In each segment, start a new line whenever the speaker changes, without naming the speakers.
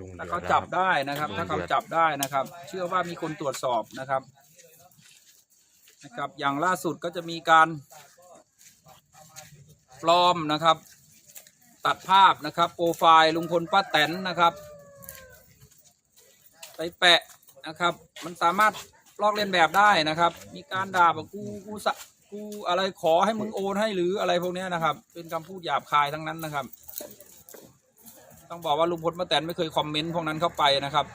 ลุง
ถ้า
เดือ
เขา
ด
จับ
นะครับ
ได้นะครับ ถ้าเขาจับได้นะครับ เชื่อว่ามีคนตรวจสอบนะครับ นะครับ อย่างล่าสุดก็จะมีการปลอมนะครับ ตัดภาพนะครับ โปรไฟล์ลุงพลป้าแตนนะครับ ไปแปะนะครับ มันสามารถลอกเลียนแบบได้นะครับ มีการด่าแบบกูกูสะกูอะไรขอให้มึงโอนให้หรืออะไรพวกเนี้ยนะครับ เป็นคำพูดหยาบคายทั้งนั้นนะครับ ต้องบอกว่าลุงพลป้าแตนไม่เคยคอมเมนต์พวกนั้นเข้าไปนะครับ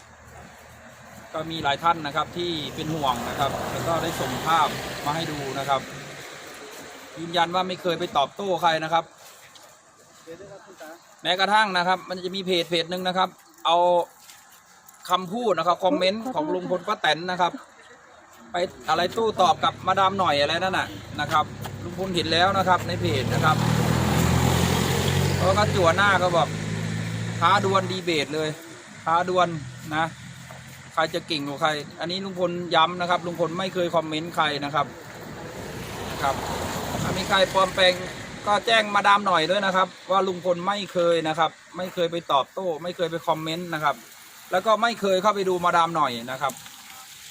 ก็มีหลายท่านนะครับที่เป็นห่วงนะครับ แล้วก็ได้ส่งภาพมาให้ดูนะครับยืนยันว่าไม่เคยไปตอบโต้ใครนะครับ แม้กระทั่งนะครับ มันจะมีเพจเพจหนึ่งนะครับ เอาคำพูดนะครับคอมเมนต์ของลุงพลป้าแตนนะครับ ไปอะไรตู้ตอบกับมาดามหน่อยอะไรนั่นน่ะนะครับลุงพลเห็นแล้วนะครับในเพจนะครับแล้วก็จั่วหน้าก็บอก ท้าดวลดีเบตเลย ท้าดวลนะ ใครจะเก่งกว่าใคร อันนี้ลุงพลย้ำนะครับ ลุงพลไม่เคยคอมเมนต์ใครนะครับครับถ้ามีใครปลอมแปลงก็แจ้งมาดามหน่อยด้วยนะครับ ว่าลุงพลไม่เคยนะครับ ไม่เคยไปตอบโต้ ไม่เคยไปคอมเมนต์นะครับ แล้วก็ไม่เคยเข้าไปดูมาดามหน่อยนะครับ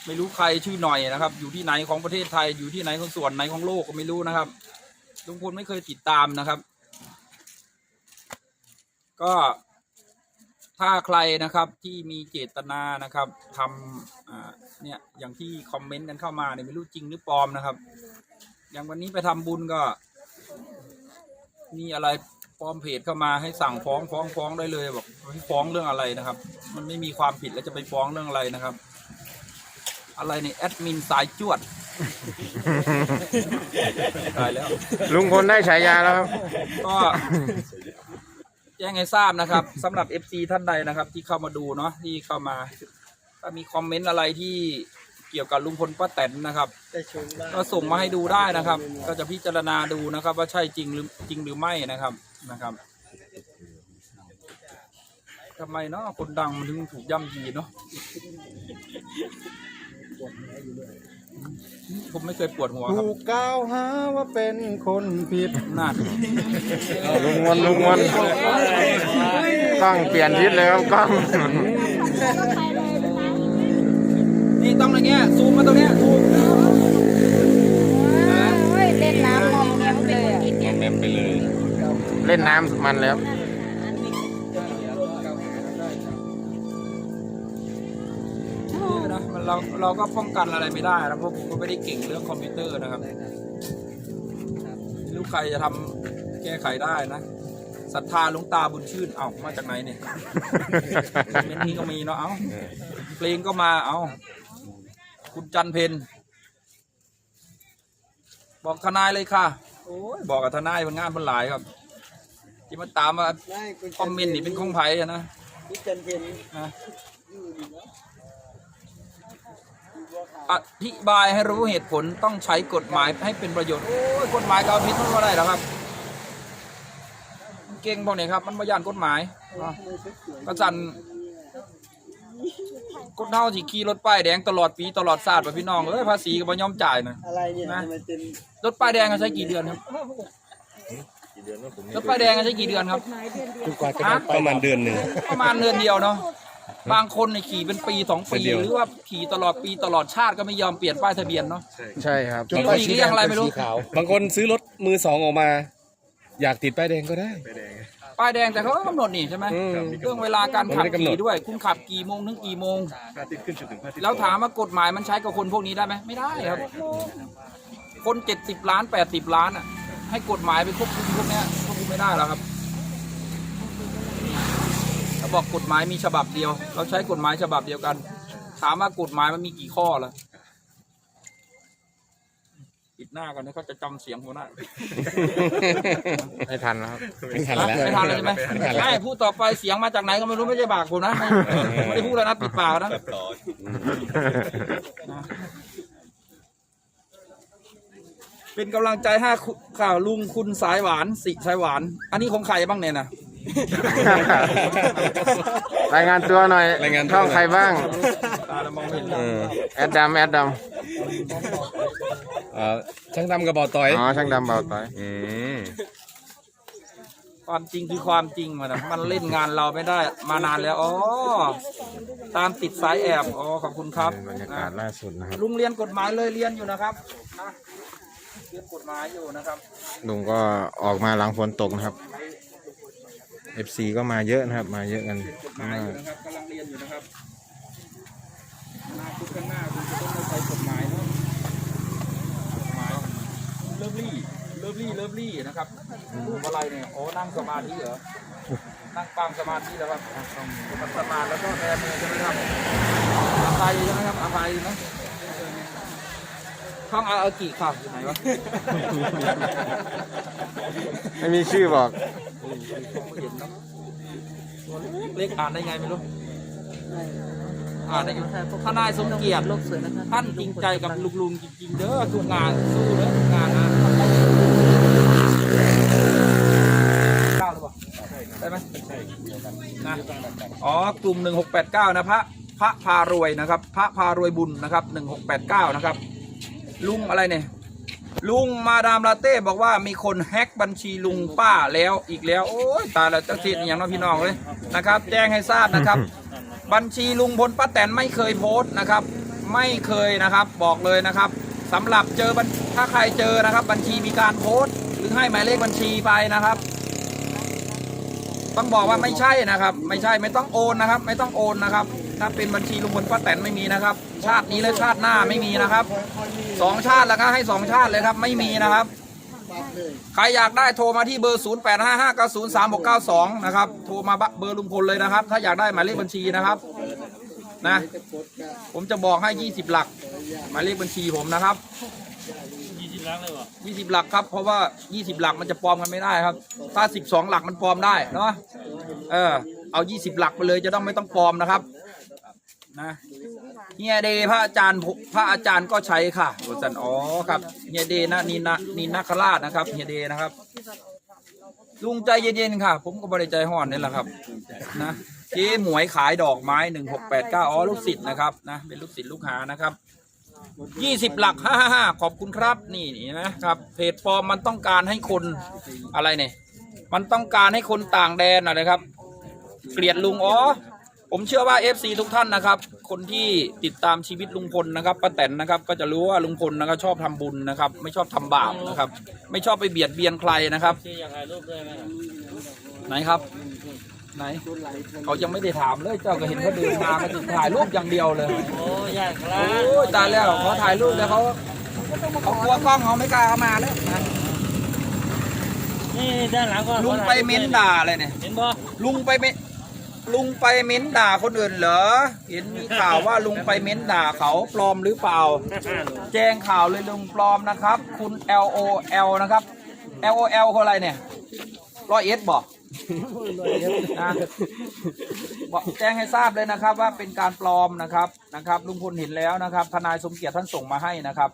ไม่รู้ใครชื่อหน่อยนะครับ อยู่ที่ไหนของประเทศไทยอยู่ที่ไหนของส่วนไหนของโลกก็ไม่รู้นะครับลุงพลไม่เคยติดตามนะครับ ก็ ถ้าใครนะครับที่มีเจตนานะครับทำอ่าเนี่ยอย่างที่คอมเมนต์กันเข้ามาเนี่ยไม่รู้จริงหรือปลอมนะครับ อย่างวันนี้ไปทำบุญก็ มีอะไรปลอมเพจเข้ามาให้สั่งฟ้องฟ้องฟ้องได้เลยบอกให้ฟ้องเรื่องอะไรนะครับ มันไม่มีความผิดแล้วจะไปฟ้องเรื่องอะไรนะครับ อะไรเนี่ยแอดมินสายจวดตายแล้ว
ลุงพลได้ฉายาแล้วครับ
ก็ แจ้งให้ทราบนะครับ สำหรับ FC ท่านใดนะครับ ที่เข้ามาดูเนาะที่เข้ามา ถ้ามีคอมเมนต์อะไรที่เกี่ยวกับลุงพลป้าแตนนะครับก็ส่งมาให้ดูได้นะครับ ก็จะพิจารณาดูนะครับ ว่าใช่จริงหรือจริงหรือไม่นะครับนะครับทำไมเนาะคนดังมันถึงถูกย่ำยีเนาะ ผมไม่เคยปวดหัวครับ
ถูกกล่าวหาว่าเป็นคนผิด
น่า
ลุงมนลุงมนกล้องเปลี่ยนทิศเลยครับกล้อง
นี่ต้องอย่างเงี้ยซูมมาตรงเนี้ยซูม
โอ้ยเล่นน้ำมอมแมมเลยอะ
แมมไปเลย เล่นน้ำมันแล้ว
เราเราก็ป้องกันอะไรไม่ได้นะเพราะผมก็ไม่ได้เก่งเรื่องคอมพิวเตอร์นะครับไม่รู้ใครจะทำแก้ไขได้นะศรัทธาหลวงตาบุญชื่นเอ้ามาจากไหนเนี่ยคอมเมนต์นี้ก็มีเนาะเอ้าเพลงก็มาเอ้าคุณจันเพนบอกทนายเลยค่ะ โอ้ยบอกกับทนายมันงานมันหลายครับ ที่มันตามมาคอมเมนต์นี่เป็นของไผ่อะนะ
พี่จันเพน
นะ อธิบายให้รู้เหตุผลต้องใช้กฎหมายให้เป็นประโยชน์ โอ้ยกฎหมายก็เอาผิดมันว่าได้หรอครับมันเก่งพวกนี้ครับ มันมาย่านกฎหมายอะก็จันคนเท่าที่ขี่รถป้ายแดงตลอดปีตลอดชาติป่ะพี่น้องเอ้ยภาษีก็บ่ยอมจ่ายนะ
อะไรเนี่ย
นะ
ทำไมเป็น
รถป้ายแดงเขาใช้กี่เดือนครับรถป้ายแดงเขาใช้กี่เดือนครับ
กว่าจะได้ประมาณเดือนหนึ่ง
ประมาณเดือนเดียวเนาะ บางคนเนี่ยขี่เป็นปีสองปี
เดือนเดียว
หรือว่าขี่ตลอดปีตลอดชาติก็ไม่ยอมเปลี่ยนป้ายทะเบียนเนาะ
ใช่ครับ
ไม่รู้อีกเรื่องอะไรไม่รู้
บางคนซื้อรถมือสองออกมา อยากติดป้ายแดงก็ได้
ป้ายแดงแต่เขาก็กำหนดนี่ใช่ไหม
อืม
เรื่องเวลาการขับ
มันไม่ได้กำหน
ขี่
ด
ด้วย คุณขับกี่โมงถึงกี่โมงแล้วถามว่ากฎหมายมันใช้กับคนพวกนี้ได้ไหมไม่ได้ครับ คนเจ็ดสิบล้านแปดสิบล้านอะ ให้กฎหมายไปควบคุมพวกเนี้ยควบคุมไม่ได้หรอกครับเขา บอกกฎหมายมีฉบับเดียว เราใช้กฎหมายฉบับเดียวกัน ถามว่ากฎหมายมันมีกี่ข้อล่ะปิดหน้ากันนะเขาจะจำเสียงหัวหน้า
ไม่ทันแล้วครับ
ไม่ทันแล้ว
ไม่ทันเลยใช่ไหมไม่พูดต่อไปเสียงมาจากไหนก็ไม่รู้ไม่ใช่ปากผมนะไม่ไม่ได้พูดแล้วนะปิดปากนะเป็นกำลังใจให้คุณข่าวลุงคุณสายหวานสิสายหวาน อันนี้ของใครบ้างเนี่ยนะ
รายงานตัวหน่อย
รายงานตัว
ช่องใครบ้าง
ตาเรามองไม่เห็น
เออ
แอดดำแอดด
เอ่อช่างดำกระบอกต่อยำ
อ๋อช่างดำเบาต่อย
อืม
ขความจริงคือความจริงมันอะมันเล่นงานเราไม่ได้มานานแล้วอ๋อตามติดสายแอบอ๋อขอบคุณครับ
บรรยากาศล่าสุดนะครับ
ลุงเรียนกฎหมายเลยเรียนอยู่นะครับนะเรียนกฎหมายอยู่นะครับ
ลุงก็ออกมาหลังฝนตกนะครับ FC ก็มาเยอะนะครับ มาเยอะกัน
กฎหมายอยู่นะครับกำลังเรียนอยู่นะครับอนาคตข้างหน้าคุณจะต้องได้ใช้กฎหมายเนาะกฎหมายเลิฟลี่เลิฟลี่เลิฟลี่นะครับรูปอะไรเนี่ยโอ้นั่งสมาธิเหรอนั่งปางสมาธิแล้วครับมันสมาธิแล้วก็แทนมือใช่ไหมครับอาภัยใช่ไหมครับอาภัยนะ ช่องอาอากิค่ะอยู่ไหนวะ
ไม่มีชื่อบอก
ไม่เห็นเนาะตัวเล็กอ่านได้ไงไม่รู้ อ่านได้อยู่ทนายสมเกียรติท่านจริงใจกับลุงลุงๆจริงๆเด้อทุกงานสู้เด้อทุกงานนะเก้าหรือเปล่าได้ไหมนะอ๋อกลุ่ม1689นะพระพระพารวยนะครับ พระพารวยบุญนะครับ1689นะครับ ลุงอะไรเนี่ย ลุงมาดามลาเต้บอกว่ามีคนแฮ็กบัญชีลุงป้าแล้วอีกแล้ว โอ้ยตายแล้วเจ้าทิศอย่างน้องพี่น้องเลยนะครับ แจ้งให้ทราบนะครับ บัญชีลุงพลป้าแตนไม่เคยโพสต์นะครับ ไม่เคยนะครับบอกเลยนะครับสำหรับเจอบัญถ้าใครเจอนะครับ บัญชีมีการโพสต์ หรือให้หมายเลขบัญชีไปนะครับ ต้องบอกว่าไม่ใช่นะครับ ไม่ใช่ไม่ต้องโอนนะครับ ไม่ต้องโอนนะครับ ถ้าเป็นบัญชีลุงพลป้าแตนไม่มีนะครับ ชาตินี้และชาติหน้าไม่มีนะครับสองชาติแล้วก็ให้สองชาติเลยครับ ไม่มีนะครับ ใครอยากได้โทรมาที่เบอร์ 0 8 5 5 9 0 3 6 9 2 นะครับ โทรมาเบอร์ลุงพลเลยนะครับ ถ้าอยากได้หมายเลขบัญชีนะครับ นะ ผมจะบอกให้ 20 หลัก หมายเลขบัญชีผมนะครับ 20 หลักเลยวะ20 หลักครับ เพราะว่า 20 หลักมันจะปลอมกันไม่ได้ครับ ถ้า 12 หลักมันปลอมได้เนาะ เออ เอา 20 หลักไปเลยจะต้องไม่ต้องปลอมนะครับ นะ เฮียเดพระอาจารย์พระอาจารย์ก็ใช้ค่ะบทสันอ๋อครับเฮียเดนะนีนะนีนาคราชนะครับเฮียเดนะครับ ลุงใจเย็นๆค่ะ ผมก็บริใจห่อนนี่แหละครับนะเจ๊หมวยขายดอกไม้หนึ่งหกแปดเก้าอ๋อลูกศิษย์นะครับนะเป็นลูกศิษย์ลูกหานะครับยี่สิบหลักห้าห้าขอบคุณครับ นี่นี่นะครับเพจปอมมันต้องการให้คนอะไรเนี่ยมันต้องการให้คนต่างแดนอะไรครับ เกลียดลุงอ๋อ ผมเชื่อว่า FC ทุกท่านนะครับ คนที่ติดตามชีวิตลุงพลนะครับป้าแตนนะครับก็จะรู้ว่าลุงพลนะครับชอบทำบุญนะครับ ไม่ชอบทำบาปนะครับ ไม่ชอบไปเบียดเบียนใครนะครับไหนครับ ไหน เขายังไม่ได้ถามเลยเจ้าก็เห็นเขาเดินมามาถึงถ่ายรูปอย่างเดียวเลยโอ้ยากครับโอ้ยตายแล้วเขาถ่ายรูปแล้วเขาเขากลัวกล้องเขาไม่กล้าเอามาแล้วนะ
นี่ด้านหลังก็
ลุงไปเม้นด่าอะไรเนี่ย
เห็นบ่
ลุงไปเมน ลุงไปเม้นด่าคนอื่นเหรอ เห็นมีข่าวว่าลุงไปเม้นด่าเขาปลอมหรือเปล่า แจ้งข่าวเลยลุงปลอมนะครับ คุณ L O L นะครับ L O L คืออะไรเนี่ยร้อยเอสบอกนะบอกแจ้งให้ทราบเลยนะครับ ว่าเป็นการปลอมนะครับนะครับ ลุงพลเห็นแล้วนะครับ ทนายสมเกียรติท่านส่งมาให้นะครับ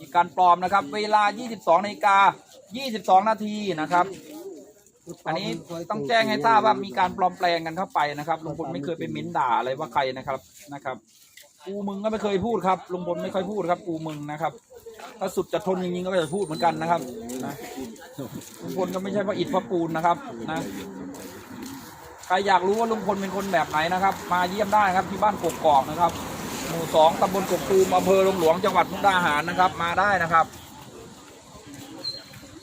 มีการปลอมนะครับ เวลา 22นาฬิกา22 นาทีนะครับ อันนี้ต้องแจ้งให้ทราบว่ามีการปลอมแปลงกันเข้าไปนะครับลุงพลไม่เคยไปเม้นด่าอะไรว่าใครนะครับนะครับ กูมึงก็ไม่เคยพูดครับลุงพลไม่ค่อยพูดครับ กูมึงนะครับถ้าสุดจะทนจริงๆก็จะพูดเหมือนกันนะครับนะลุงพลก็ไม่ใช่พระอิฐพระปูนนะครับนะใครอยากรู้ว่าลุงพลเป็นคนแบบไหนนะครับ มาเยี่ยมได้ครับที่บ้านกกอกนะครับ หมู่สองตำบลกกตูมอำเภอหลวงหลวงจังหวัดมุกดาหารนะครับ มาได้นะครับ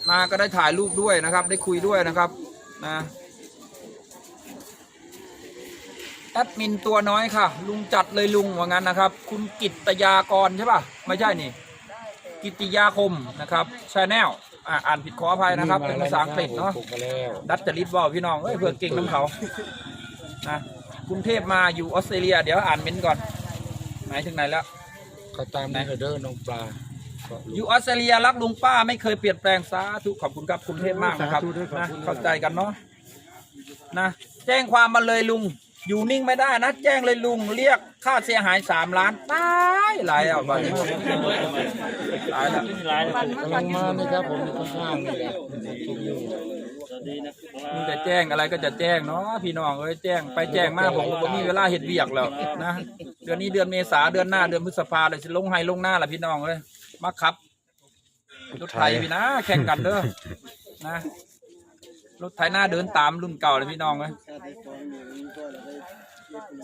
มาก็ได้ถ่ายรูปด้วยนะครับ ได้คุยด้วยนะครับนะแอดมินตัวน้อยค่ะ ลุงจัดเลยลุงว่างั้นนะครับ คุณกิตตยากรใช่ป่ะ ไม่ใช่นี่ กิตติยาคมนะครับชาแนลอ่าอ่านผิดขออภัยนะครับ เป็นภาษาอังกฤษเนาะดัตจริตว่าพี่น้องเอ้ยเพื่อเก่งน้ำเขานะกรุงเทพมาอยู่ออสเตรเลีย เดี๋ยวอ่านเม้นต์ก่อน ไหนถึงไหนแล้ว
เขาตามในเด้อน้องปลา
อยู่ออสเตรเลียรักลุงป้าไม่เคยเปลี่ยนแปลงสาธุขอบคุณครับคุณเทพมากนะครับนะเข้าใจกันเนาะนะแจ้งความมาเลยลุง อยู่นิ่งไม่ได้นะแจ้งเลยลุงเรียกค่าเสียหายสามล้านตายหลายอะบ้านนี้ตายแล้ว
กำลังมาไหมครับผมข้างๆนี่แหละ
มึงจะแจ้งอะไรก็จะแจ้งเนาะพี่น้องเอ้ยแจ้งไปแจ้งมาผมก็บ่มีเวลาเห็ดเบียกแล้วนะเดือนนี้เดือนเมษาเดือนหน้าเดือนพฤษภาเลยจะลงให้ลงหน้าละพี่น้องเอ้ย มาครับรถไทยพี่นะแข่งกันเด้อนะรถไถหน้าเดินตามรุ่นเก่าเลยพี่น้องเลย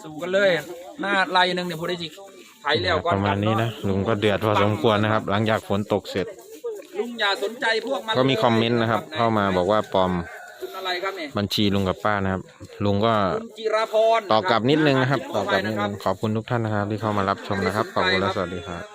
สู้กันเลย หน้าไล่หนึ่งเนี่ยพอได้จิไถแล้วก่อน
ประมาณนี้นะลุงก็เดือดพอสมควรนะครับ หลังจากฝนตกเสร็จ
ลุงอย่าสนใจพวกมัน
ก็มีคอมเมนต์นะครับ เข้ามาบอกว่าปลอม
คุณอะไรครับเนี่ย
บัญชีลุงกับป้านะครับ ลุงก็
คุณจิราพร
ตอบกลับนิดนึงนะครับ
ข
ตอบกลับนิด
ข
นึ
อง
ขอบคุณทุกท่านนะครับที่เข้ามารับชมนะครับขอบคุณและสวัสดีครับ
เ